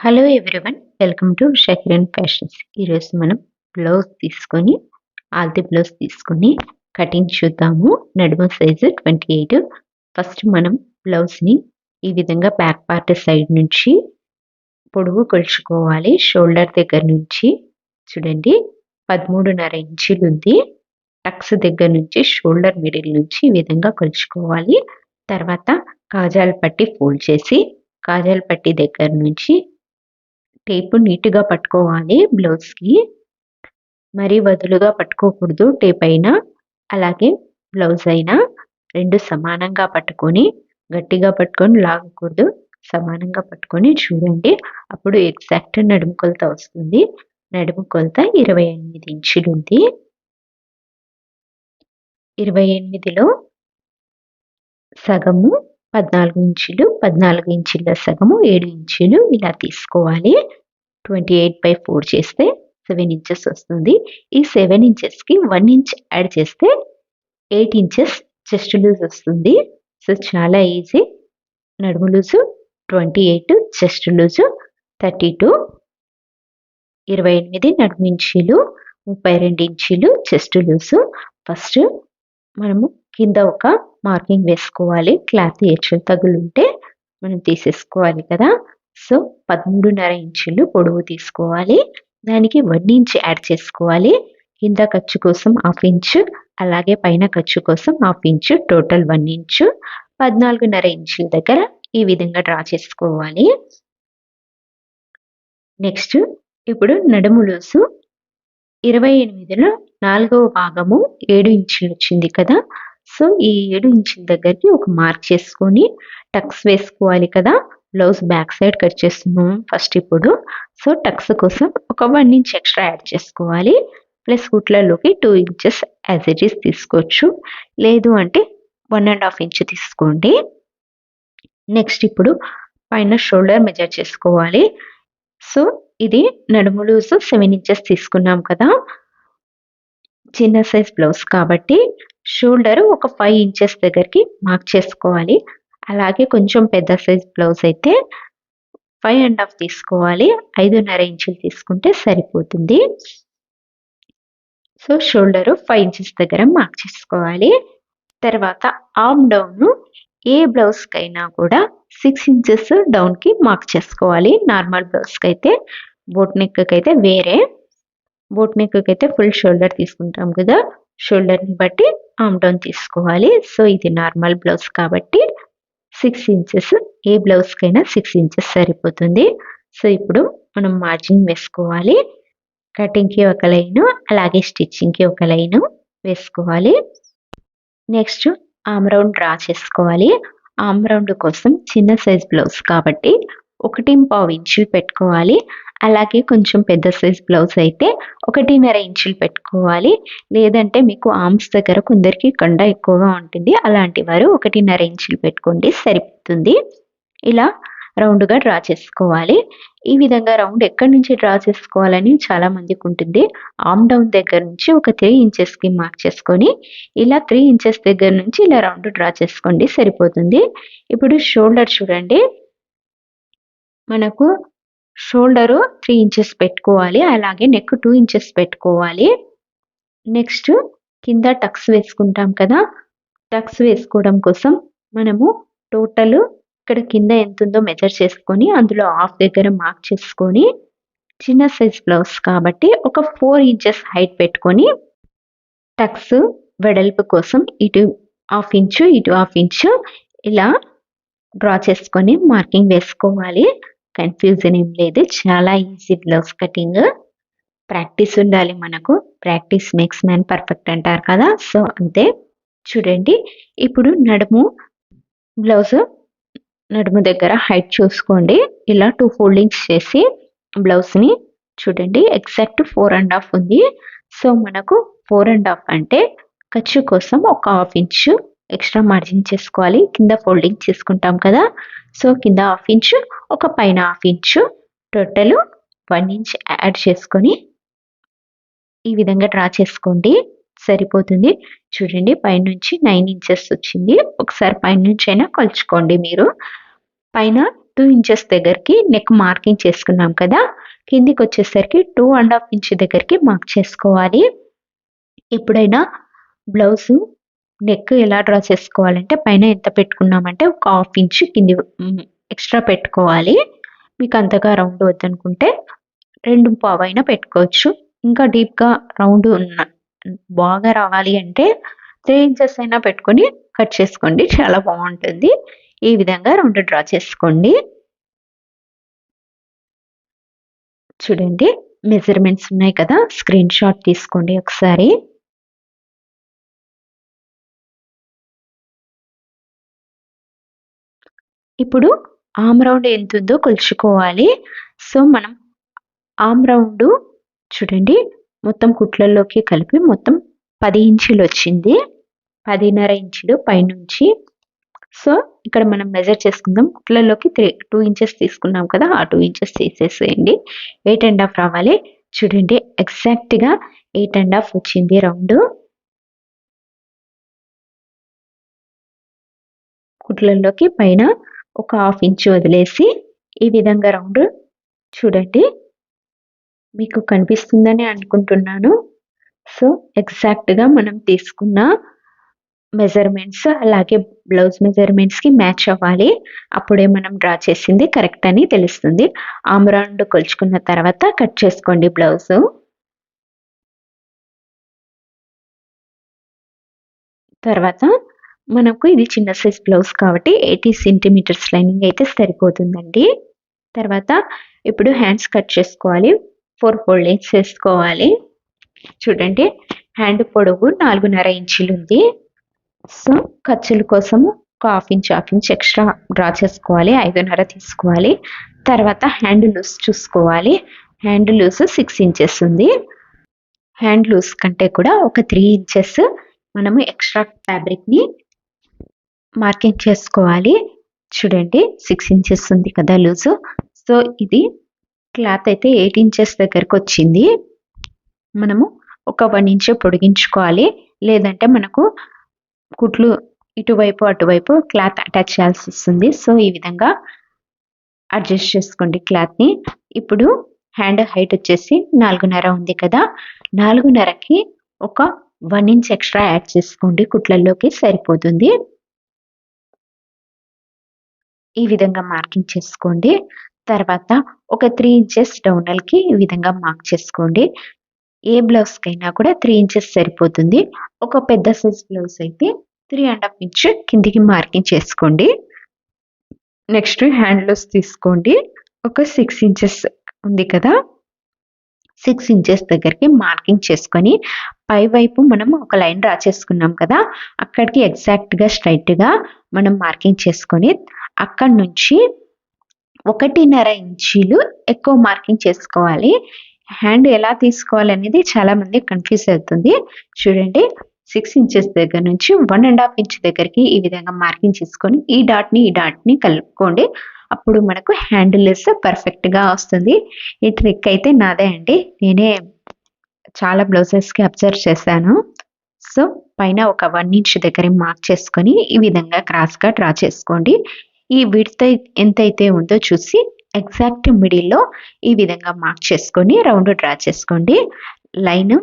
Hello everyone welcome to Shakiran fashions ఈరోజు మనం blouse తీసుకొని ఆల్తి బ్లౌజ్ తీసుకొని కటింగ్ చూద్దాము. నడుమ సైజు ట్వంటీ ఎయిట్ ఫస్ట్ మనం బ్లౌజ్ని ఈ విధంగా బ్యాక్ పార్ట్ సైడ్ నుంచి పొడవు కొలుచుకోవాలి. షోల్డర్ దగ్గర నుంచి చూడండి పదమూడున్నర ఇంచులు ఉంది. టక్స్ దగ్గర నుంచి షోల్డర్ మిడిల్ నుంచి ఈ విధంగా కొలుచుకోవాలి. తర్వాత కాజాలు పట్టి ఫోల్డ్ చేసి కాజాలు పట్టి దగ్గర నుంచి టేపు నీట్గా పట్టుకోవాలి బ్లౌజ్కి. మరీ వదులుగా పట్టుకోకూడదు టేప్ అయినా అలాగే బ్లౌజ్ అయినా. రెండు సమానంగా పట్టుకొని గట్టిగా పట్టుకొని లాగకూడదు. సమానంగా పట్టుకొని చూడండి అప్పుడు ఎగ్జాక్ట్ నడుము కొలత వస్తుంది. నడుము కొలత ఇరవై ఎనిమిది ఇంచులు ఉంది. ఇరవై ఎనిమిదిలో సగము పద్నాలుగు ఇంచులు పద్నాలుగు ఇంచుల సగము ఏడు ఇంచులు ఇలా తీసుకోవాలి. ట్వంటీ ఎయిట్ బై ఫోర్ చేస్తే సెవెన్ ఇంచెస్ వస్తుంది. ఈ సెవెన్ ఇంచెస్కి వన్ ఇంచ్ యాడ్ చేస్తే ఎయిట్ ఇంచెస్ చెస్ట్ లూజ్ వస్తుంది. సో చాలా ఈజీ నడుము loose twenty eight chest loose thirty two ఇరవై ఎనిమిది నడుము ఇంచీలు ముప్పై రెండు ఇంచీలు చెస్ట్ లూజు ఫస్ట్ మనము కింద ఒక మార్కింగ్ వేసుకోవాలి. క్లాత్ హెచ్చులు తగులుంటే మనం తీసేసుకోవాలి కదా. సో పదమూడున్నర ఇంచులు పొడవు తీసుకోవాలి. దానికి వన్ ఇంచ్ యాడ్ చేసుకోవాలి. కింద ఖర్చు కోసం హాఫ్ ఇంచు అలాగే పైన ఖర్చు కోసం half inch total one inch. పద్నాలుగున్నర ఇంచుల దగ్గర ఈ విధంగా డ్రా చేసుకోవాలి. నెక్స్ట్ ఇప్పుడు నడుములోసు ఇరవై ఎనిమిదిలో నాలుగవ భాగము ఏడు ఇంచులు వచ్చింది కదా. సో ఈ ఏడు ఇంచుల దగ్గరికి ఒక మార్క్ చేసుకొని టక్స్ వేసుకోవాలి కదా. బ్లౌజ్ బ్యాక్ సైడ్ కట్ చేస్తున్నాం ఫస్ట్ ఇప్పుడు. సో టక్స్ కోసం ఒక వన్ ఇంచ్ ఎక్స్ట్రా యాడ్ చేసుకోవాలి. Plus కుట్లలోకి two inches as it is తీసుకోవచ్చు. లేదు అంటే వన్ అండ్ హాఫ్ ఇంచ్ తీసుకోండి. నెక్స్ట్ ఇప్పుడు పైన షోల్డర్ మెజర్ చేసుకోవాలి. సో ఇది నడుము లూజ్ సెవెన్ ఇంచెస్ తీసుకున్నాం కదా. చిన్న సైజ్ బ్లౌజ్ కాబట్టి షోల్డర్ ఒక ఫైవ్ ఇంచెస్ దగ్గరికి మార్క్ చేసుకోవాలి. అలాగే కొంచెం పెద్ద సైజ్ బ్లౌజ్ అయితే ఫైవ్ అండ్ హాఫ్ తీసుకోవాలి. ఐదున్నర ఇంచులు తీసుకుంటే సరిపోతుంది. సో షోల్డర్ ఫైవ్ ఇంచెస్ దగ్గర మార్క్ చేసుకోవాలి. తర్వాత ఆమ్ డౌన్ ఏ బ్లౌజ్కైనా కూడా సిక్స్ ఇంచెస్ డౌన్కి మార్క్ చేసుకోవాలి. నార్మల్ బ్లౌజ్కి అయితే బోట్ నెక్కి అయితే వేరే. బోట్ నెక్కి అయితే ఫుల్ షోల్డర్ తీసుకుంటాం కదా. షోల్డర్ని బట్టి ఆమ్ డౌన్ తీసుకోవాలి. సో ఇది నార్మల్ బ్లౌజ్ కాబట్టి సిక్స్ ఇంచెస్ ఏ బ్లౌజ్కైనా సిక్స్ ఇంచెస్ సరిపోతుంది. సో ఇప్పుడు మనం మార్జిన్ వేసుకోవాలి. కటింగ్కి ఒక లైను అలాగే స్టిచ్చింగ్కి ఒక లైను వేసుకోవాలి. నెక్స్ట్ ఆమ్ రౌండ్ డ్రా చేసుకోవాలి. ఆమ్ రౌండ్ కోసం చిన్న సైజ్ బ్లౌజ్ కాబట్టి ఒకటి పావు ఇంచులు పెట్టుకోవాలి. అలాగే కొంచెం పెద్ద సైజ్ బ్లౌజ్ అయితే ఒకటిన్నర ఇంచులు పెట్టుకోవాలి. లేదంటే మీకు ఆర్మ్స్ దగ్గర కొందరికి కండ ఎక్కువగా ఉంటుంది. అలాంటి వారు ఒకటిన్నర ఇంచులు పెట్టుకోండి సరిపోతుంది. ఇలా రౌండ్గా డ్రా చేసుకోవాలి. ఈ విధంగా రౌండ్ ఎక్కడి నుంచి డ్రా చేసుకోవాలని చాలా మందికి ఉంటుంది. ఆమ్ డౌన్ దగ్గర నుంచి ఒక త్రీ ఇంచెస్కి మార్క్ చేసుకొని ఇలా త్రీ ఇంచెస్ దగ్గర నుంచి ఇలా రౌండ్ డ్రా చేసుకోండి సరిపోతుంది. ఇప్పుడు షోల్డర్ చూడండి. మనకు షోల్డరు త్రీ ఇంచెస్ పెట్టుకోవాలి. అలాగే నెక్ టూ ఇంచెస్ పెట్టుకోవాలి. నెక్స్ట్ కింద టక్స్ వేసుకుంటాం కదా. టక్స్ వేసుకోవడం కోసం మనము టోటల్ ఇక్కడ కింద ఎంత ఉందో మెజర్ చేసుకొని అందులో హాఫ్ దగ్గర మార్క్ చేసుకొని చిన్న సైజ్ బ్లౌజ్ కాబట్టి ఒక ఫోర్ ఇంచెస్ హైట్ పెట్టుకొని టక్స్ వెడల్పు కోసం ఇటు హాఫ్ ఇంచు ఇటు హాఫ్ ఇంచు ఇలా డ్రా చేసుకొని మార్కింగ్ వేసుకోవాలి. కన్ఫ్యూజన్ ఏం లేదు. చాలా ఈజీ బ్లౌజ్ కటింగ్ ప్రాక్టీస్ ఉండాలి మనకు. ప్రాక్టీస్ మేక్స్ మ్యాన్ పర్ఫెక్ట్ అంటారు కదా. సో అంతే. చూడండి. ఇప్పుడు నడుము బ్లౌజ్ నడుము దగ్గర హైట్ చూసుకోండి. ఇలా టూ ఫోల్డింగ్స్ చేసి బ్లౌజ్ని చూడండి. ఎగ్జాక్ట్ ఫోర్ అండ్ హాఫ్ ఉంది. సో మనకు ఫోర్ అండ్ హాఫ్ అంటే ఖర్చు కోసం ఒక హాఫ్ ఇంచు ఎక్స్ట్రా మార్జిన్ చేసుకోవాలి. కింద ఫోల్డింగ్ చేసుకుంటాం కదా. సో కింద హాఫ్ ఇంచు ఒక పైన half inch total one inch add చేసుకొని ఈ విధంగా డ్రా చేసుకోండి. సరిపోతుంది. చూడండి పైనుంచి నైన్ ఇంచెస్ వచ్చింది. ఒకసారి పైనుంచి అయినా కొలుచుకోండి మీరు. పైన టూ ఇంచెస్ దగ్గరికి నెక్ మార్కింగ్ చేసుకున్నాం కదా. కిందికి వచ్చేసరికి టూ అండ్ హాఫ్ ఇంచ్ దగ్గరికి మార్క్ చేసుకోవాలి. ఎప్పుడైనా బ్లౌజు నెక్ ఎలా డ్రా చేసుకోవాలంటే పైన ఎంత పెట్టుకున్నామంటే ఒక హాఫ్ ఇంచ్ కింది ఎక్స్ట్రా పెట్టుకోవాలి. మీకు అంతగా రౌండ్ వద్దనుకుంటే రెండు పావు అయినా పెట్టుకోవచ్చు. ఇంకా డీప్గా రౌండ్ ఉన్న బాగా రావాలి అంటే త్రీ ఇంచెస్ అయినా పెట్టుకొని కట్ చేసుకోండి. చాలా బాగుంటుంది. ఈ విధంగా రౌండ్ డ్రా చేసుకోండి. చూడండి మెజర్మెంట్స్ ఉన్నాయి కదా. స్క్రీన్ షాట్ తీసుకోండి ఒకసారి. ఇప్పుడు ఆమ్ రౌండ్ ఎంత ఉందో కొలుచుకోవాలి. సో మనం ఆమ్ రౌండ్ చూడండి మొత్తం కుట్లలోకి కలిపి మొత్తం పది ఇంచులు వచ్చింది. పదిన్నర ఇంచులు పైనుంచి. సో ఇక్కడ మనం మెజర్ చేసుకుందాం. కుట్లలోకి త్రీ టూ ఇంచెస్ తీసుకున్నాం కదా ఆ టూ ఇంచెస్ తీసేసేయండి. ఎయిట్ అండ్ హాఫ్ రావాలి. చూడండి ఎగ్జాక్ట్గా ఎయిట్ అండ్ హాఫ్ వచ్చింది రౌండ్. కుట్లలోకి పైన ఒక హాఫ్ ఇంచ్ వదిలేసి ఈ విధంగా రౌండ్ చూడండి. మీకు కనిపిస్తుందని అనుకుంటున్నాను. సో ఎగ్జాక్ట్గా మనం తీసుకున్న మెజర్మెంట్స్ అలాగే బ్లౌజ్ మెజర్మెంట్స్కి మ్యాచ్ అవ్వాలి. అప్పుడే మనం డ్రా చేసింది కరెక్ట్ అని తెలుస్తుంది. ఆమ్ రౌండ్ కొలుచుకున్న తర్వాత కట్ చేసుకోండి బ్లౌజ్ తర్వాత మనకు ఇది చిన్న సైజ్ బ్లౌజ్ కాబట్టి ఎయిటీ సెంటీమీటర్స్ లైనింగ్ అయితే సరిపోతుందండి. తర్వాత ఇప్పుడు హ్యాండ్స్ కట్ చేసుకోవాలి. ఫోర్ ఫోల్డింగ్స్ వేసుకోవాలి చూడండి హ్యాండ్ పొడవు నాలుగున్నర ఇంచులు ఉంది. సో ఖర్చుల కోసం ఒక half inch half inch extra draw చేసుకోవాలి. ఐదున్నర తీసుకోవాలి. తర్వాత హ్యాండ్ లూస్ చూసుకోవాలి. హ్యాండ్ లూస్ సిక్స్ ఇంచెస్ ఉంది. హ్యాండ్ లూస్ కంటే కూడా ఒక త్రీ ఇంచెస్ మనము ఎక్స్ట్రా ఫ్యాబ్రిక్ని మార్కింగ్ చేసుకోవాలి. చూడండి సిక్స్ ఇంచెస్ ఉంది కదా లూజు. సో ఇది క్లాత్ అయితే ఎయిట్ ఇంచెస్ దగ్గరకు వచ్చింది. మనము ఒక వన్ ఇంచ్ పొడిగించుకోవాలి. లేదంటే మనకు కుట్లు ఇటువైపు అటువైపు క్లాత్ అటాచ్ చేయాల్సి వస్తుంది. సో ఈ విధంగా అడ్జస్ట్ చేసుకోండి క్లాత్ని. ఇప్పుడు హ్యాండ్ హైట్ వచ్చేసి నాలుగున్నర ఉంది కదా. నాలుగున్నరకి ఒక వన్ ఇంచ్ ఎక్స్ట్రా యాడ్ చేసుకోండి. కుట్లలోకి సరిపోతుంది. ఈ విధంగా మార్కింగ్ చేసుకోండి. తర్వాత ఒక త్రీ ఇంచెస్ డౌనల్కి ఈ విధంగా మార్క్ చేసుకోండి. ఏ బ్లౌజ్కైనా కూడా త్రీ ఇంచెస్ సరిపోతుంది. ఒక పెద్ద సైజ్ బ్లౌజ్ అయితే త్రీ అండ్ హాఫ్ ఇంచ్ కిందికి మార్కింగ్ చేసుకోండి. నెక్స్ట్ హ్యాండ్లూస్ తీసుకోండి. ఒక సిక్స్ ఇంచెస్ ఉంది కదా. సిక్స్ ఇంచెస్ దగ్గరికి మార్కింగ్ చేసుకొని పై వైపు మనం ఒక లైన్ డ్రా చేసుకున్నాం కదా. అక్కడికి ఎగ్జాక్ట్గా స్ట్రైట్గా మనం మార్కింగ్ చేసుకొని అక్కడి నుంచి ఒకటిన్నర ఇంచీలు ఎక్కువ మార్కింగ్ చేసుకోవాలి. హ్యాండ్ ఎలా తీసుకోవాలి అనేది చాలా మంది కన్ఫ్యూజ్ అవుతుంది. చూడండి సిక్స్ ఇంచెస్ దగ్గర నుంచి వన్ అండ్ హాఫ్ ఇంచ్ దగ్గరికి ఈ విధంగా మార్కింగ్ చేసుకొని ఈ డాట్ని ఈ డాట్ని కలుపుకోండి. అప్పుడు మనకు హ్యాండిల్స్ పర్ఫెక్ట్గా వస్తుంది. ఈ ట్రిక్ అయితే నాదే అండి. నేనే చాలా బ్లౌజెస్కి అబ్జర్వ్ చేశాను. సో పైన ఒక వన్ ఇంచ్ దగ్గర మార్క్ చేసుకొని ఈ విధంగా క్రాస్గా డ్రా చేసుకోండి. ఈ విడత ఎంతైతే ఉందో చూసి ఎగ్జాక్ట్ మిడిల్లో ఈ విధంగా మార్క్ చేసుకొని రౌండ్ డ్రా చేసుకోండి. లైన్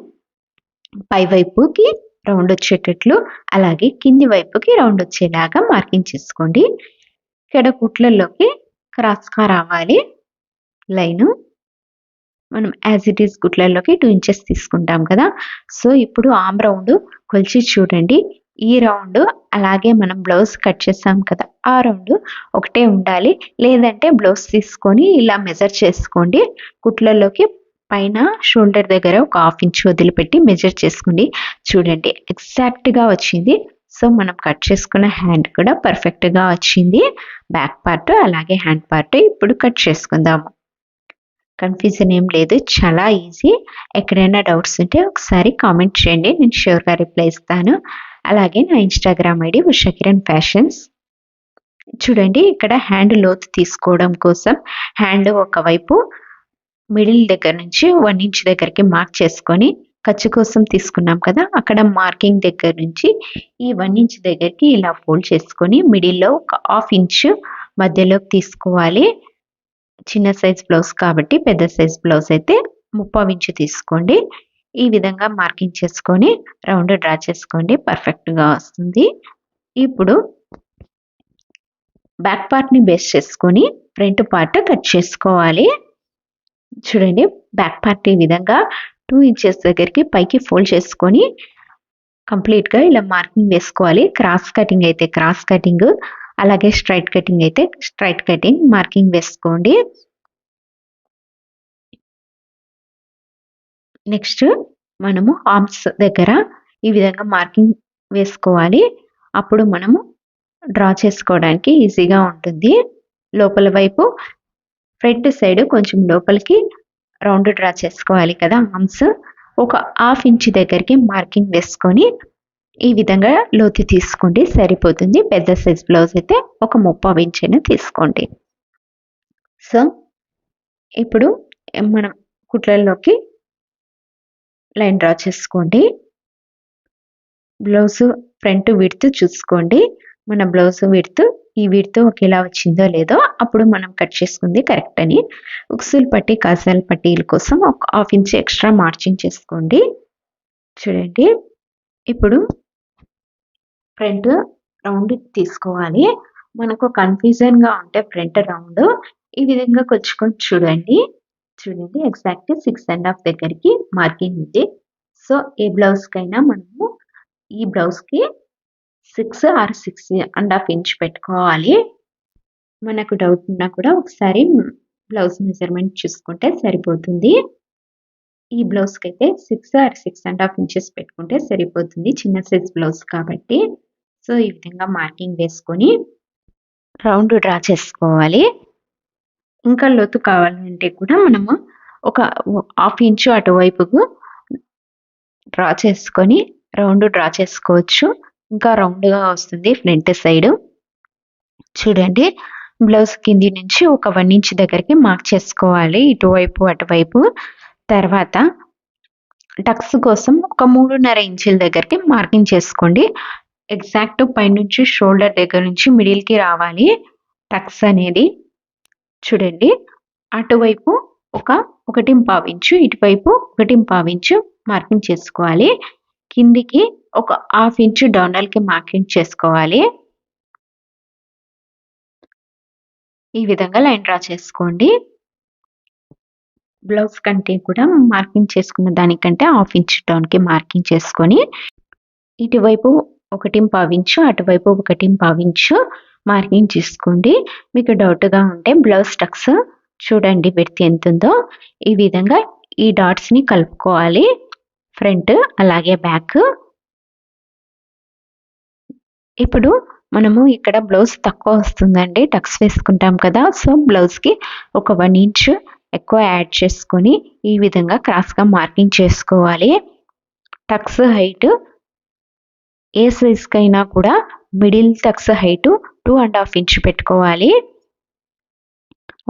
పై వైపుకి రౌండ్ వచ్చేటట్లు అలాగే కింది వైపుకి రౌండ్ వచ్చేలాగా మార్కింగ్ చేసుకోండి. ఇక్కడ కుట్లలోకి క్రాస్గా రావాలి. లైను మనం యాజ్ ఇట్ ఈస్ గుట్లలోకి టూ ఇంచెస్ తీసుకుంటాం కదా. సో ఇప్పుడు ఆమ్ రౌండ్ కొలిచి చూడండి. ఈ రౌండ్ అలాగే మనం బ్లౌజ్ కట్ చేసాం కదా ఆ రౌండ్ ఒకటే ఉండాలి. లేదంటే బ్లౌజ్ తీసుకొని ఇలా మెజర్ చేసుకోండి. కుట్లలోకి పైన షోల్డర్ దగ్గర ఒక హాఫ్ ఇంచ్ వదిలిపెట్టి మెజర్ చేసుకోండి. చూడండి ఎగ్జాక్ట్గా వచ్చింది. సో మనం కట్ చేసుకున్న హ్యాండ్ కూడా పర్ఫెక్ట్గా వచ్చింది. బ్యాక్ పార్ట్ అలాగే హ్యాండ్ పార్ట్ ఇప్పుడు కట్ చేసుకుందాము కన్ఫ్యూజన్ ఏం లేదు చాలా ఈజీ ఎక్కడైనా డౌట్స్ ఉంటే ఒకసారి కామెంట్ చేయండి. నేను షూర్గా రిప్లై ఇస్తాను. అలాగే నా ఇన్స్టాగ్రామ్ ఐడి ఉషకిరణ్ ఫ్యాషన్స్ చూడండి ఇక్కడ హ్యాండ్ లోతు తీసుకోవడం కోసం హ్యాండ్ ఒకవైపు మిడిల్ దగ్గర నుంచి వన్ ఇంచ్ దగ్గరికి మార్క్ చేసుకొని ఖర్చు కోసం తీసుకున్నాం కదా అక్కడ మార్కింగ్ దగ్గర నుంచి ఈ వన్ ఇంచ్ దగ్గరికి ఇలా ఫోల్డ్ చేసుకొని మిడిల్లో ఒక హాఫ్ ఇంచ్ మధ్యలోకి తీసుకోవాలి. చిన్న సైజ్ బ్లౌజ్ కాబట్టి పెద్ద సైజ్ బ్లౌజ్ అయితే ముప్పావు ఇంచు తీసుకోండి. ఈ విధంగా మార్కింగ్ చేసుకొని రౌండ్ డ్రా చేసుకోండి. పర్ఫెక్ట్గా వస్తుంది. ఇప్పుడు బ్యాక్ పార్ట్ని బేస్ చేసుకొని ఫ్రంట్ పార్ట్ కట్ చేసుకోవాలి. చూడండి బ్యాక్ పార్ట్ ఈ విధంగా టూ ఇంచెస్ దగ్గరికి పైకి ఫోల్డ్ చేసుకొని కంప్లీట్గా ఇలా మార్కింగ్ వేసుకోవాలి. క్రాస్ కటింగ్ అయితే క్రాస్ కటింగ్ అలాగే స్ట్రైట్ కటింగ్ అయితే స్ట్రైట్ కటింగ్ మార్కింగ్ వేసుకోండి. నెక్స్ట్ మనము ఆర్మ్స్ దగ్గర ఈ విధంగా మార్కింగ్ వేసుకోవాలి. అప్పుడు మనము డ్రా చేసుకోవడానికి ఈజీగా ఉంటుంది. లోపల వైపు ఫ్రంట్ సైడ్ కొంచెం లోపలికి రౌండ్ డ్రా చేసుకోవాలి కదా ఆర్మ్స్. ఒక హాఫ్ ఇంచ్ దగ్గరికి మార్కింగ్ వేసుకొని ఈ విధంగా లోతు తీసుకోండి. సరిపోతుంది. పెద్ద సైజ్ బ్లౌజ్ అయితే ఒక ముప్పై ఇంచ్ తీసుకోండి. సో ఇప్పుడు మనం కుట్లలోకి లైన్ డ్రా చేసుకోండి. బ్లౌజ్ ఫ్రంట్ విడ్త్ చూసుకోండి. మన బ్లౌజ్ విడ్త్ ఈ విడ్త్ ఒకేలా వచ్చిందో లేదో అప్పుడు మనం కట్ చేసుకుంది కరెక్ట్ అని. ఉక్సులు పట్టి కాజాల పట్టీల కోసం ఒక హాఫ్ ఇంచ్ ఎక్స్ట్రా మార్చింగ్ చేసుకోండి. చూడండి. ఇప్పుడు ఫ్రంట్ రౌండ్ తీసుకోవాలి. మనకు కన్ఫ్యూజన్గా ఉంటే ఫ్రంట్ రౌండ్. ఈ విధంగా కొచ్చుకొని చూడండి. చూడండి ఎగ్జాక్ట్ సిక్స్ అండ్ హాఫ్ దగ్గరికి మార్కింగ్ ఉంది. సో ఏ బ్లౌజ్కైనా మనము ఈ బ్లౌజ్కి six or six and half inch పెట్టుకోవాలి. మనకు డౌట్ ఉన్నా కూడా ఒకసారి బ్లౌజ్ మెజర్మెంట్ చూసుకుంటే సరిపోతుంది. ఈ బ్లౌజ్కి అయితే six or six and half inches పెట్టుకుంటే సరిపోతుంది చిన్న సైజ్ బ్లౌజ్ కాబట్టి. సో ఈ విధంగా మార్కింగ్ వేసుకొని రౌండ్ డ్రా చేసుకోవాలి. ఇంకా లోతు కావాలంటే కూడా మనము ఒక హాఫ్ ఇంచు అటువైపుకు డ్రా చేసుకొని రౌండ్ డ్రా చేసుకోవచ్చు. ఇంకా రౌండ్గా వస్తుంది ఫ్రంట్ సైడ్. చూడండి బ్లౌజ్ కింది నుంచి ఒక వన్ ఇంచ్ దగ్గరికి మార్క్ చేసుకోవాలి. ఇటువైపు అటువైపు. తర్వాత టక్స్ కోసం ఒక మూడున్నర ఇంచుల దగ్గరికి మార్కింగ్ చేసుకోండి. ఎగ్జాక్ట్ పైనుంచి షోల్డర్ దగ్గర నుంచి మిడిల్కి రావాలి టక్స్ అనేది. చూడండి. అటువైపు ఒక ఒకటి పావించు ఇటువైపు ఒకటి పావించు మార్కింగ్ చేసుకోవాలి. కిందికి ఒక హాఫ్ ఇంచు డౌనల్కి మార్కింగ్ చేసుకోవాలి. ఈ విధంగా లైన్ డ్రా చేసుకోండి. బ్లౌజ్ కంటే కూడా మార్కింగ్ చేసుకున్న దానికంటే హాఫ్ ఇంచ్ డౌన్కి మార్కింగ్ చేసుకొని ఇటువైపు ఒకటి పావించు అటువైపు ఒకటి పావించు మార్కింగ్ చేసుకోండి. మీకు డౌట్గా ఉంటే బ్లౌజ్ టక్స్ చూడండి విడత్ ఎంత ఉందో ఈ విధంగా ఈ డాట్స్ని కలుపుకోవాలి. ఫ్రంట్ అలాగే బ్యాక్ ఇప్పుడు మనము ఇక్కడ బ్లౌజ్ తక్కువ వస్తుందండి. టక్స్ వేసుకుంటాం కదా. సో బ్లౌజ్కి ఒక వన్ ఇంచ్ ఎక్కువ యాడ్ చేసుకొని ఈ విధంగా క్రాస్గా మార్కింగ్ చేసుకోవాలి. టక్స్ హైట్ ఏ సైజ్కైనా కూడా middle tucks height two and half inch పెట్టుకోవాలి.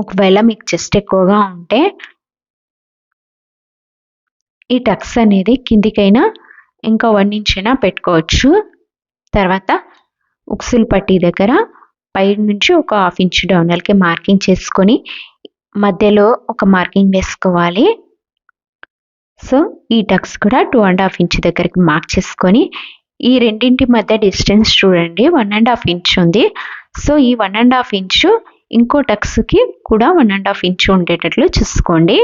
ఒకవేళ మీకు చెస్ట్ ఎక్కువగా ఉంటే ఈ టక్స్ అనేది కిందికైనా ఇంకా వన్ ఇంచ్ అయినా పెట్టుకోవచ్చు. తర్వాత ఉక్సులు పట్టి దగ్గర పై నుంచి ఒక హాఫ్ ఇంచ్ డౌనల్కి మార్కింగ్ చేసుకొని మధ్యలో ఒక మార్కింగ్ వేసుకోవాలి. సో ఈ టక్స్ కూడా టూ అండ్ హాఫ్ ఇంచ్ దగ్గరికి మార్క్ చేసుకొని ఈ రెండింటి మధ్య డిస్టెన్స్ చూడండి వన్ అండ్ హాఫ్ ఇంచ్ ఉంది. సో ఈ వన్ అండ్ హాఫ్ ఇంచు ఇంకో టక్స్కి కూడా వన్ అండ్ హాఫ్ ఇంచ్ ఉండేటట్లు చూసుకోండి.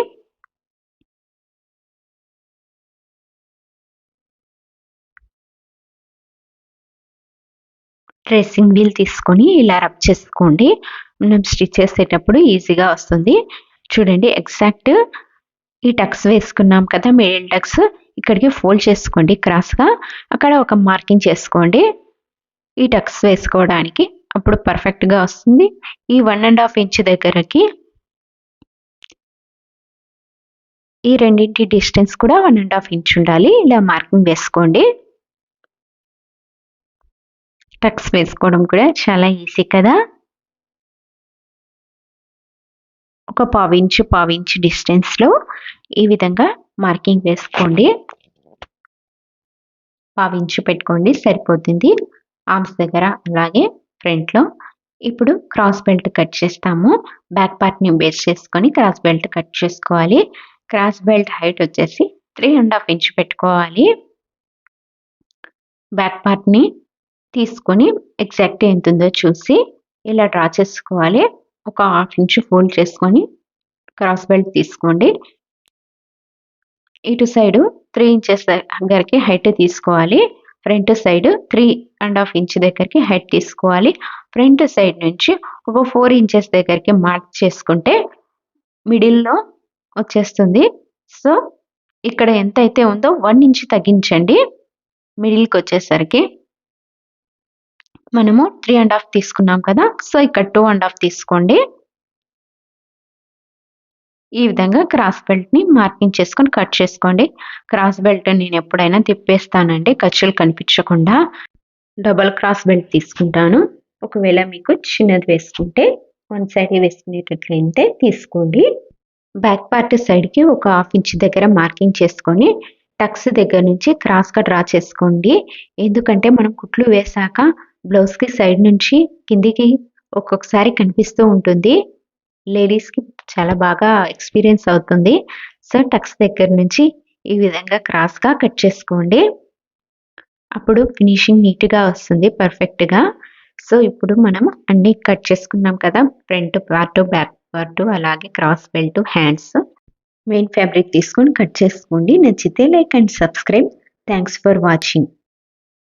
డ్రెస్సింగ్ వీల్ తీసుకొని ఇలా రబ్ చేసుకోండి. మనం స్టిచ్ చేసేటప్పుడు ఈజీగా వస్తుంది. చూడండి ఎగ్జాక్ట్ ఈ టక్స్ వేసుకున్నాం కదా మిడిల్ టక్స్. ఇక్కడికి ఫోల్డ్ చేసుకోండి క్రాస్గా అక్కడ ఒక మార్కింగ్ చేసుకోండి. ఈ టక్స్ వేసుకోవడానికి అప్పుడు పర్ఫెక్ట్గా వస్తుంది. ఈ వన్ అండ్ హాఫ్ ఇంచ్ దగ్గరకి ఈ రెండింటి డిస్టెన్స్ కూడా వన్ అండ్ హాఫ్ ఇంచ్ ఉండాలి. ఇలా మార్కింగ్ వేసుకోండి. టక్స్ వేసుకోవడం కూడా చాలా ఈజీ కదా. ఒక పావించు పావించు డిస్టెన్స్లో ఈ విధంగా మార్కింగ్ వేసుకోండి. పావించు పెట్టుకోండి సరిపోతుంది. ఆర్మ్స్ దగ్గర అలాగే ఫ్రంట్లో ఇప్పుడు క్రాస్ బెల్ట్ కట్ చేస్తాము. బ్యాక్ పార్ట్ని బేస్ చేసుకొని క్రాస్ బెల్ట్ కట్ చేసుకోవాలి. క్రాస్ బెల్ట్ హైట్ వచ్చేసి త్రీ అండ్ హాఫ్ ఇంచ్ పెట్టుకోవాలి. బ్యాక్ పార్ట్ని తీసుకొని ఎగ్జాక్ట్ ఎంత ఉందో చూసి ఇలా డ్రా చేసుకోవాలి. ఒక హాఫ్ ఇంచ్ ఫోల్డ్ చేసుకొని క్రాస్ బెల్ట్ తీసుకోండి. ఇటు సైడు త్రీ ఇంచెస్ దగ్గరికి హైట్ తీసుకోవాలి. Front side three and half inch దగ్గరికి హైట్ తీసుకోవాలి. ఫ్రంట్ సైడ్ నుంచి ఒక ఫోర్ ఇంచెస్ దగ్గరికి మార్క్ చేసుకుంటే మిడిల్లో వచ్చేస్తుంది. సో ఇక్కడ ఎంత అయితే ఉందో వన్ ఇంచ్ తగ్గించండి. మిడిల్కి వచ్చేసరికి మనము త్రీ అండ్ హాఫ్ తీసుకున్నాం కదా? సో ఇక్కడ టూ అండ్ హాఫ్ తీసుకోండి. ఈ విధంగా క్రాస్ బెల్ట్ని మార్కింగ్ చేసుకొని కట్ చేసుకోండి. క్రాస్ బెల్ట్ నేను ఎప్పుడైనా తిప్పేస్తానండి ఖర్చులు కనిపించకుండా. డబల్ క్రాస్ బెల్ట్ తీసుకుంటాను. ఒకవేళ మీకు చిన్నది వేసుకుంటే వన్ సైడ్ వేసుకునేటట్లయితే తీసుకోండి. బ్యాక్ పార్ట్ సైడ్కి ఒక హాఫ్ ఇంచ్ దగ్గర మార్కింగ్ చేసుకొని టక్స్ దగ్గర నుంచి క్రాస్గా డ్రా చేసుకోండి. ఎందుకంటే మనం కుట్లు బ్లౌజ్ బ్లౌజ్కి సైడ్ నుంచి కిందికి ఒక్కొక్కసారి కనిపిస్తూ ఉంటుంది. లేడీస్కి చాలా బాగా ఎక్స్పీరియన్స్ అవుతుంది. సో టక్స్ దగ్గర నుంచి ఈ విధంగా క్రాస్గా కట్ చేసుకోండి. అప్పుడు ఫినిషింగ్ నీట్గా వస్తుంది పర్ఫెక్ట్గా సో ఇప్పుడు మనం అన్నీ కట్ చేసుకున్నాం కదా ఫ్రంట్ పార్ట్ బ్యాక్ పార్ట్ అలాగే cross belt hands. Main fabric తీసుకొని కట్ చేసుకోండి. నచ్చితే like and subscribe. Thanks for watching.